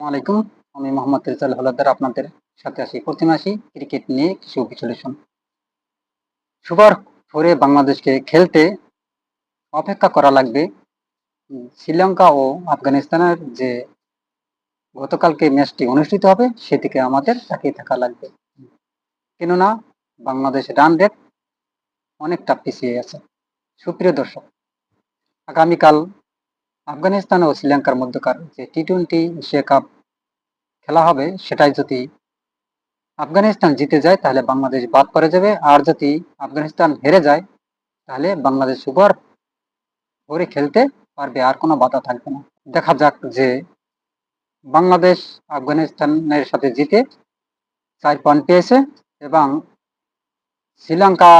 আলাইকুম। আমি মোহাম্মদ রেজাল হলাদার আপনাদের সাথে আসি প্রতিমাসী ক্রিকেট নিয়ে কিছু বিশ্লেষণ। সুপার ফোরে বাংলাদেশকে খেলতে অপেক্ষা করা লাগবে। শ্রীলঙ্কা ও আফগানিস্তানের যে গতকালকে ম্যাচটি অনুষ্ঠিত হবে, সেদিকে আমাদের তাকিয়ে থাকা লাগবে। কেননা বাংলাদেশ রান রেট অনেকটা পিছিয়ে আছে। সুপ্রিয় দর্শক, আগামীকাল আফগানিস্তান ও শ্রীলঙ্কার মধ্যকার যে টি টোয়েন্টি এশিয়া কাপ খেলা হবে, সেটাই যদি আফগানিস্তান জিতে যায়, তাহলে বাংলাদেশ বাদ পড়ে যাবে। আর যদি আফগানিস্তান হেরে যায়, তাহলে বাংলাদেশ সুপার ফোরে খেলতে পারবে, আর কোনো বাধা থাকবে না। দেখা যাক যে বাংলাদেশ আফগানিস্তানের সাথে জিতে চার পয়েন্ট পেয়েছে, এবং শ্রীলঙ্কা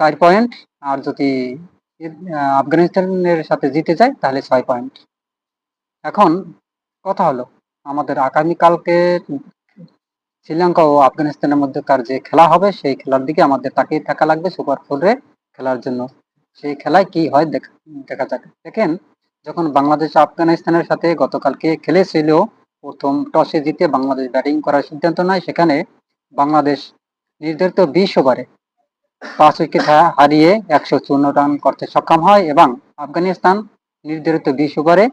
চার পয়েন্ট আর যদি আফগানিস্তানের সাথে জিতে যায়, তাহলে ছয় পয়েন্ট এখন কথা হলো, আমাদের আগামীকালকে শ্রীলঙ্কা ও আফগানিস্তানের মধ্যকার যে খেলা হবে, সেই খেলার দিকে আমাদের তাকিয়ে থাকা লাগবে সুপার ফোরে খেলার জন্য। সেই খেলায় কি হয় দেখা যাক। দেখেন, যখন বাংলাদেশ আফগানিস্তানের সাথে গতকালকে খেলেছিল, প্রথম টসে জিতে বাংলাদেশ ব্যাটিং করার সিদ্ধান্ত নেয়, সেখানে বাংলাদেশ নির্ধারিত বিশ ওভারে পাঁচ উইকেট হারিয়ে একশো চুয়ান্ন রান করতে সক্ষম হয় এবং আফগানিস্তান নির্ধারিত বিশ ওভারে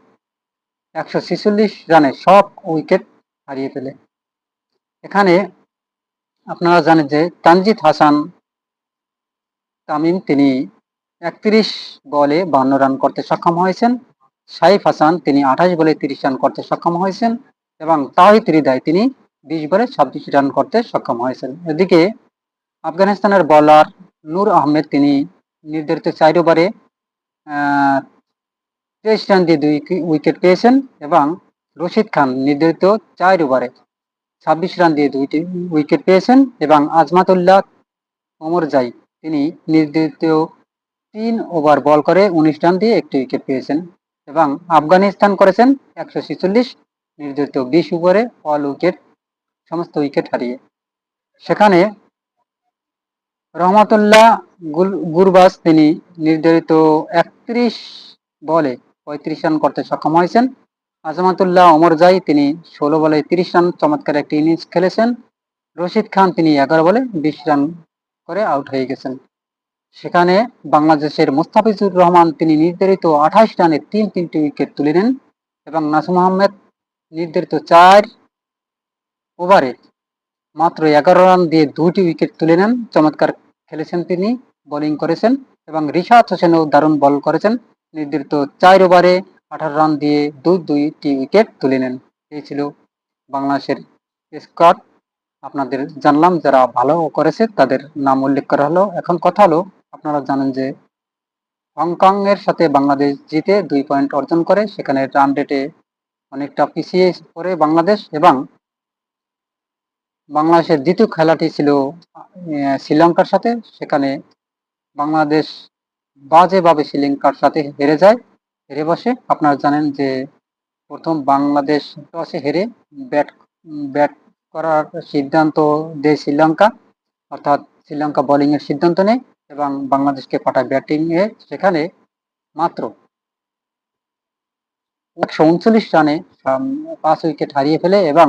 একশো ছেচল্লিশ রানে সব উইকেট হারিয়ে ফেলে। এখানে আপনারা জানেন যে তানজিদ হাসান তামিম, তিনি একত্রিশ বলে বান্ন রান করতে সক্ষম হয়েছেন। সাইফ হাসান, তিনি আঠাশ বলে তিরিশ রান করতে সক্ষম হয়েছেন এবং তাহিদ হৃদয়, তিনি বিশ বলে ছাব্বিশ রান করতে সক্ষম হয়েছেন। এদিকে আফগানিস্তানের বলার নূর আহমেদ তিনি নির্ধারিত চার ওভারে তেইশ রান দিয়ে দুই উইকেট পেয়েছেন এবং রশিদ খান নির্ধারিত চার ওভারে ছাব্বিশ রান দিয়ে দুইটি উইকেট পেয়েছেন এবং আজমাতুল্লাহ ওমর জাই তিনি নির্ধারিত তিন ওভার বল করে উনিশ রান দিয়ে একটি উইকেট পেয়েছেন এবং আফগানিস্তান করেছেন একশো ছেচল্লিশ নির্ধারিত বিশ ওভারে অল উইকেট সমস্ত উইকেট হারিয়ে। সেখানে রহমতুল্লাহ গুরবাজ তিনি নির্ধারিত একত্রিশ বলে পঁয়ত্রিশ রান করতে সক্ষম হয়েছেন। আজমাতুল্লাহ ওমর জাই তিনি ষোলো বলে তিরিশ রান চমৎকার একটি ইনিংস খেলেছেন। রশিদ খান তিনি এগারো বলে বিশ রান করে আউট হয়ে গেছেন। সেখানে বাংলাদেশের মুস্তাফিজুর রহমান তিনি নির্ধারিত আঠাশ রানে তিন তিনটি উইকেট তুলে নেন এবং নাসুম আহমেদ নির্ধারিত চার ওভারে মাত্র এগারো রান দিয়ে দুইটি উইকেট তুলে নেন। চমৎকার খেলেছেন তিনি বোলিং করেছেন এবং রিশাদ হোসেনও দারুণ বল করেছেন। নির্ধারিত চার ওভারে আঠারো রান দিয়ে দুই দুইটি উইকেট তুলে নেন। এই ছিল বাংলাদেশের স্কোয়াড আপনাদের জানলাম যারা ভালো করেছে তাদের নাম উল্লেখ করা হলো। এখন কথা হলো, আপনারা জানেন যে হংকং এর সাথে বাংলাদেশ জিতে দুই পয়েন্ট অর্জন করে। সেখানে রান রেটে অনেকটা পিছিয়ে পড়ে বাংলাদেশ এবং বাংলাদেশের দ্বিতীয় খেলাটি ছিল শ্রীলঙ্কার সাথে। সেখানে বাংলাদেশ বাজেভাবে শ্রীলঙ্কার সাথে হেরে যায়, হেরে বসে। আপনারা জানেন যে প্রথম বাংলাদেশ টসে হেরে ব্যাট ব্যাট করার সিদ্ধান্ত দেয় শ্রীলঙ্কা। অর্থাৎ শ্রীলঙ্কা বোলিং এর সিদ্ধান্ত নেয় এবং বাংলাদেশকে পাঠায় ব্যাটিং এ সেখানে মাত্র একশো উনচল্লিশ রানে পাঁচ উইকেট হারিয়ে ফেলে এবং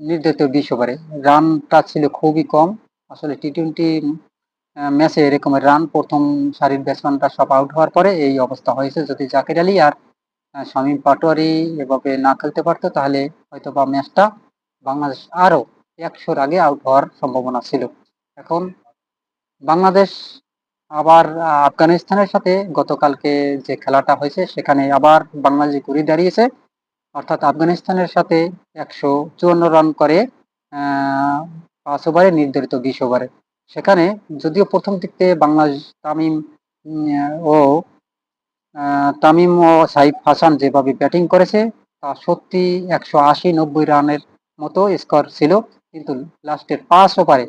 নির্ধারিত বিশ ওভারে রানটা ছিল খুবই কম। আসলে টি টোয়েন্টি ম্যাচে এরকমের রান প্রথম সারির ব্যাটসম্যানরা সব আউট হওয়ার পরে এই অবস্থা হয়েছে। যদি জাকির আলী আর শামীম পাটোয়ারি এভাবে না খেলতে পারতো, তাহলে হয়তো বা ম্যাচটা বাংলাদেশ আরও একশোর আগে আউট হওয়ার সম্ভাবনা ছিল। এখন বাংলাদেশ আবার আফগানিস্তানের সাথে গতকালকে যে খেলাটা হয়েছে, সেখানে আবার বাংলাদেশ ঘুরে দাঁড়িয়েছে। অর্থাৎ আফগানিস্তানের সাথে একশো চুয়ান্ন রান করে পাঁচ ওভারে নির্ধারিত বিশ ওভারে সেখানে যদিও প্রথম দিকে বাংলাদেশ তামিম ও তামিম ও সাইফ হাসান যেভাবে ব্যাটিং করেছে, তা সত্যি একশো আশি নব্বই রানের মতো স্কোর ছিল। কিন্তু লাস্টের পাঁচ ওভারে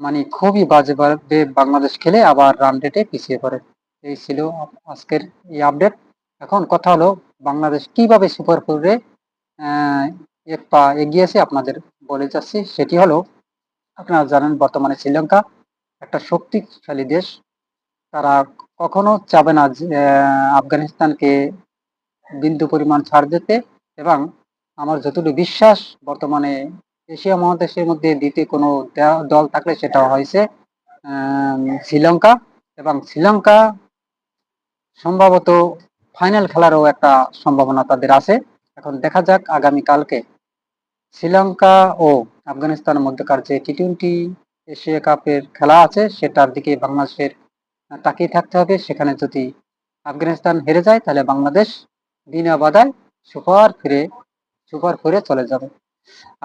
মানে খুবই বাজেভাবে বাংলাদেশ খেলে আবার রান রেটে পিছিয়ে পড়ে। এই ছিল আজকের এই আপডেট এখন কথা হলো বাংলাদেশ কীভাবে সুপার ফোরে এক পা এগিয়েছে আপনাদের বলে যাচ্ছি। সেটি হলো, আপনারা জানেন বর্তমানে শ্রীলঙ্কা একটা শক্তিশালী দেশ। তারা কখনো চাবে না আফগানিস্তানকে বিন্দু পরিমাণ ছাড় দিতে এবং আমার যতটুকু বিশ্বাস, বর্তমানে এশিয়া মহাদেশের মধ্যে দ্বিতীয় কোনো দল থাকলে সেটা হয়েছে শ্রীলঙ্কা। এবং শ্রীলঙ্কা সম্ভবত ফাইনাল খেলারও একটা সম্ভাবনা তাদের আছে। এখন দেখা যাক আগামী কালকে শ্রীলঙ্কা ও আফগানিস্তানের মধ্যকার যে টি টোয়েন্টি এশিয়া কাপের খেলা আছে, সেটার দিকে বাংলাদেশের তাকিয়ে থাকতে হবে। সেখানে যদি আফগানিস্তান হেরে যায়, তাহলে বাংলাদেশ বিনা বাধায় সুপার ফিরে সুপার ফিরে চলে যাবে।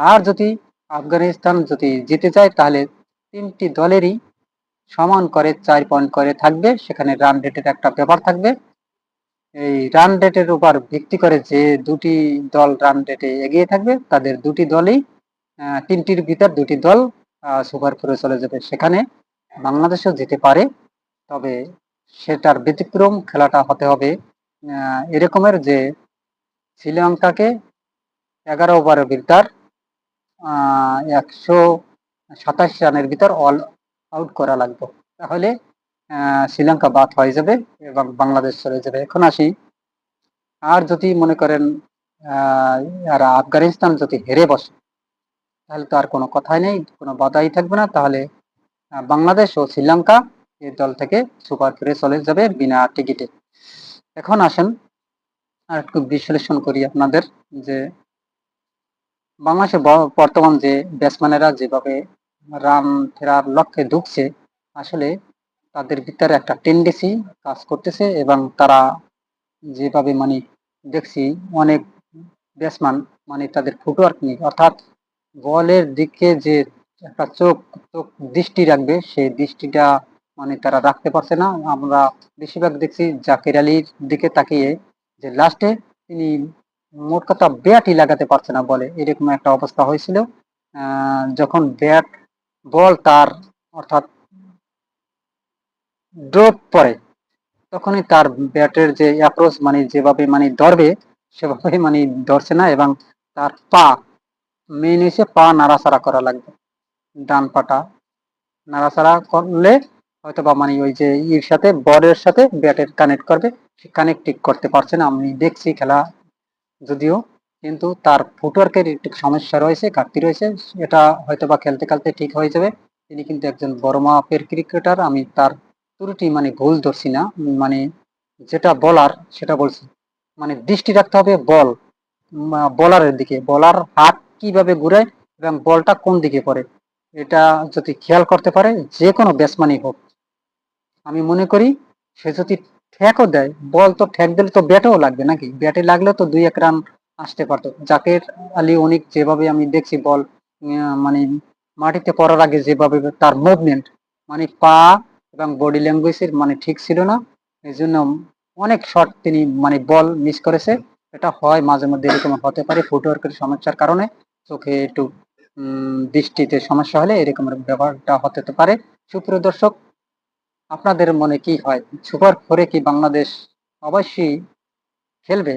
আর যদি আফগানিস্তান যদি জিতে যায়, তাহলে তিনটি দলেরই সমান করে চার পয়েন্ট করে থাকবে। সেখানে রান রেটের একটা ব্যাপার থাকবে। এই রান রেটের উপর ভিত্তি করে যে দুটি দল রান রেটে এগিয়ে থাকবে, তাদের দুটি দলই তিনটির ভিতর দুটি দল সুপার ফোরে চলে যাবে। সেখানে বাংলাদেশও যেতে পারে, তবে সেটার ব্যতিক্রম খেলাটা হতে হবে এরকমের যে শ্রীলঙ্কাকে এগারো ওভারের ভিতর একশো সাতাশ রানের ভিতর অল আউট করা লাগবে। তাহলে শ্রীলঙ্কা বাদ হয়ে যাবে এবং বাংলাদেশ চলে যাবে। এখন আসি। আর যদি মনে করেন আর আফগানিস্তান যদি হেরে বসে, তাহলে তো আর কোনো কথাই নেই, কোনো বাধাই থাকবে না। তাহলে বাংলাদেশ ও শ্রীলঙ্কা এই দল থেকে সুপার ফিরে চলে যাবে বিনা টিকিটে। এখন আসেন, আর একটু বিশ্লেষণ করি আপনাদের যে বাংলাদেশের ব- বর্তমান যে ব্যাটসম্যানেরা যেভাবে রান ফেরার লক্ষ্যে ঢুকছে, আসলে তাদের ভিতরে একটা টেন্ডেন্সি কাজ করতেছে এবং তারা যেভাবে মানে দেখছি অনেক ব্যাটসম্যান মানে তাদের ফুটওয়ার্ক নেই অর্থাৎ বলের দিকে যে একটা চোখ চোখ দৃষ্টি রাখবে, সেই দৃষ্টিটা মানে তারা রাখতে পারছে না। আমরা বেশিরভাগ দেখছি জাকির আলীর দিকে তাকিয়ে যে লাস্টে তিনি মোট কথা ব্যাটই লাগাতে পারছে না বলে। এরকম একটা অবস্থা হয়েছিল। যখন ব্যাট বল তার অর্থাৎ ড্রপ পড়ে, তখনই তার ব্যাটের যে অ্যাপ্রোচ মানে যেভাবে মানে ধরবে, সেভাবে মানে ধরছে না এবং তার পা মেন এসে পা নাড়াচাড়া করা লাগবে। ডান পাটা নাড়াচাড়া করলে হয়তো বা মানে ওই যে ইর সাথে, বলের সাথে ব্যাটের কানেক্ট করবে, সে কানেক্ট ঠিক করতে পারছে না। আমি দেখছি খেলা যদিও, কিন্তু তার ফুটওয়ার্কের একটু সমস্যা রয়েছে, ঘাটতি রয়েছে, এটা হয়তো বা খেলতে খেলতে ঠিক হয়ে যাবে। তিনি কিন্তু একজন বড় মাপের ক্রিকেটার আমি তার ত্রুটি মানে ভুল ধরছি না মানে যেটা বলার সেটা বলছি। মানে দৃষ্টি রাখতে হবে বল বলারের দিকে। বলার হাত কীভাবে ঘুরায় এবং বলটা কোন দিকে পড়ে, এটা যদি খেয়াল করতে পারে যে কোনো ব্যাটসম্যানই হোক। আমি মনে করি সে যদি ঠ্যাকও দেয়, বল তো ঠ্যাক দিলে তো ব্যাটেও লাগবে নাকি? ব্যাটে লাগলে তো দুই এক রান আসতে পারতো। জাকের আলী, অনেক যেভাবে আমি দেখছি বল মানে মাটিতে পড়ার আগে যেভাবে তার মুভমেন্ট মানে পা এবং বডি ল্যাঙ্গুয়েজের মানে ঠিক ছিল না। এই জন্য অনেক শট তিনি মানে বল মিস করেছে। এটা হয় মাঝে মধ্যে এরকম হতে পারে ফুটওয়ার্কের সমস্যার কারণে। চোখে একটু দৃষ্টিতে সমস্যা হলে এরকমের ব্যাপারটা হতে পারে। সুপ্রিয় দর্শক, আপনাদের মনে কি হয়? সুপার ফোরে কি বাংলাদেশ অবশ্যই খেলবে?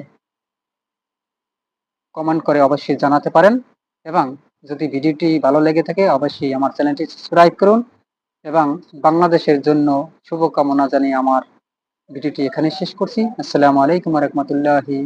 কমেন্ট করে অবশ্যই জানাতে পারেন। এবং যদি ভিডিওটি ভালো লেগে থাকে, অবশ্যই আমার চ্যানেলটি সাবস্ক্রাইব করুন। এবং বাংলাদেশের জন্য শুভকামনা জানিয়ে আমার ভিডিওটি এখানে শেষ করছি। আসসালামু আলাইকুম রহমতুল্লাহি